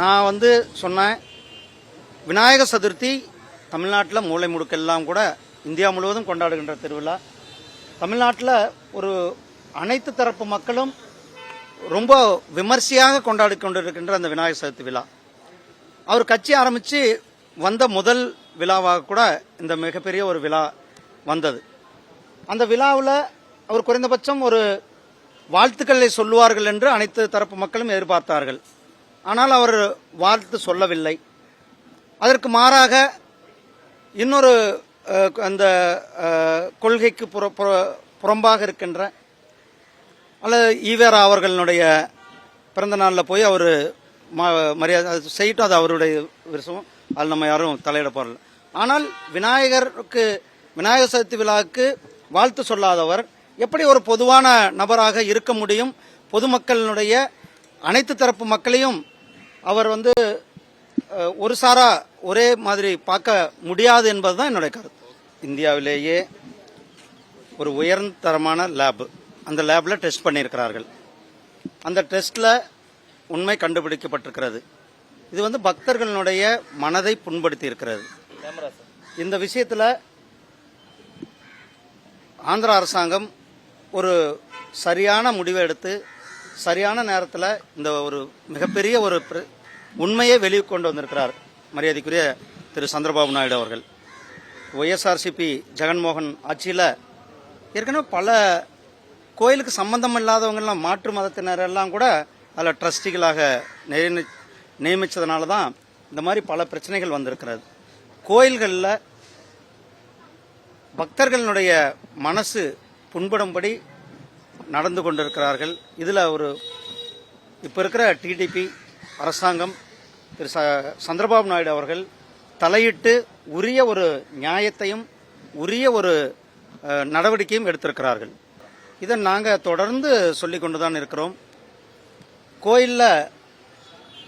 நான் வந்து சொன்னேன் விநாயகர் சதுர்த்தி தமிழ்நாட்டில் மூளை முடுக்கெல்லாம் கூட இந்தியா முழுவதும் கொண்டாடுகின்ற திருவிழா. தமிழ்நாட்டில் ஒரு அனைத்து தரப்பு மக்களும் ரொம்ப விமர்சையாக கொண்டாடி கொண்டிருக்கின்ற அந்த விநாயகர் சதுர்த்தி விழா. அவர் கட்சி ஆரம்பித்து வந்த முதல் விழாவாக கூட இந்த மிகப்பெரிய ஒரு விழா வந்தது. அந்த விழாவில் அவர் குறைந்தபட்சம் ஒரு வாழ்த்துக்களை சொல்லுவார்கள் என்று அனைத்து தரப்பு மக்களும் எதிர்பார்த்தார்கள். ஆனால் அவர் வாழ்த்து சொல்லவில்லை. அதற்கு மாறாக இன்னொரு அந்த கொள்கைக்கு புற புற- புறம்பாக இருக்கின்ற அல்லது ஈவேரா அவர்களுடைய பிறந்த நாளில் போய் அவர் மரியாதை அது செய்யட்டும் அது அவருடைய விருசம். அதில் நம்ம யாரும் தலையிட போறல ஆனால் விநாயகருக்கு விநாயகர் சதுர்த்தி விழாவுக்கு வாழ்த்து சொல்லாதவர் எப்படி ஒரு பொதுவான நபராக இருக்க முடியும்? பொதுமக்களினுடைய அனைத்து தரப்பு மக்களையும் அவர் வந்து ஒரு சாரா ஒரே மாதிரி பார்க்க முடியாது என்பதுதான் என்னுடைய கருத்து. இந்தியாவிலேயே ஒரு உயர்ந்தரமான லேப் அந்த லேபில் டெஸ்ட் பண்ணியிருக்கிறார்கள். அந்த டெஸ்ட்டில் உண்மை கண்டுபிடிக்கப்பட்டிருக்கிறது. இது வந்து பக்தர்களுடைய மனதை புண்படுத்தி இருக்கிறது இந்த விஷயத்தில் ஆந்திரா அரசாங்கம் ஒரு சரியான முடிவை எடுத்து சரியான நேரத்தில் இந்த ஒரு மிகப்பெரிய ஒரு உண்மையை வெளியே கொண்டு வந்திருக்கிறார் மரியாதைக்குரிய திரு. சந்திரபாபு நாயுடு அவர்கள். ஒய்எஸ்ஆர்சிபி ஜெகன்மோகன் ஆட்சியில் ஏற்கனவே பல கோயிலுக்கு சம்பந்தம் இல்லாதவங்கெல்லாம் மாற்று மதத்தினர் எல்லாம் கூட அதில் ட்ரஸ்டிகளாக நியமித்ததுனால தான் இந்த மாதிரி பல பிரச்சனைகள் வந்திருக்கிறது. கோயில்களில் பக்தர்களுடைய மனசு புண்படும்படி நடந்து கொண்டிருக்கிறார்கள். இதில் ஒரு இப்போ இருக்கிற டிடிபி அரசாங்கம் திரு ச- சந்திரபாபு நாயுடு அவர்கள் தலையிட்டு உரிய ஒரு நியாயத்தையும் உரிய ஒரு நடவடிக்கையும் எடுத்திருக்கிறார்கள். இதை நாங்கள் தொடர்ந்து சொல்லி கொண்டு தான் இருக்கிறோம். கோயிலில்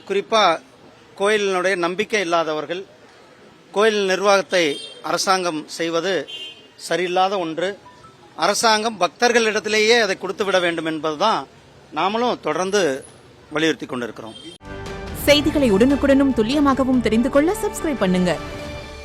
குறிப்பாக கோயிலினுடைய நம்பிக்கை இல்லாதவர்கள் கோயில் நிர்வாகத்தை அரசாங்கம் செய்வது சரியில்லாத ஒன்று. அரசாங்கம் பக்தர்களிடத்திலேயே அதை கொடுத்து விட வேண்டும் என்பதுதான் நாமளும் தொடர்ந்து வலியுறுத்தி கொண்டிருக்கிறோம். செய்திகளை உடனுக்குடனும் துல்லியமாகவும் தெரிந்து கொள்ள சப்ஸ்கிரைப் பண்ணுங்க.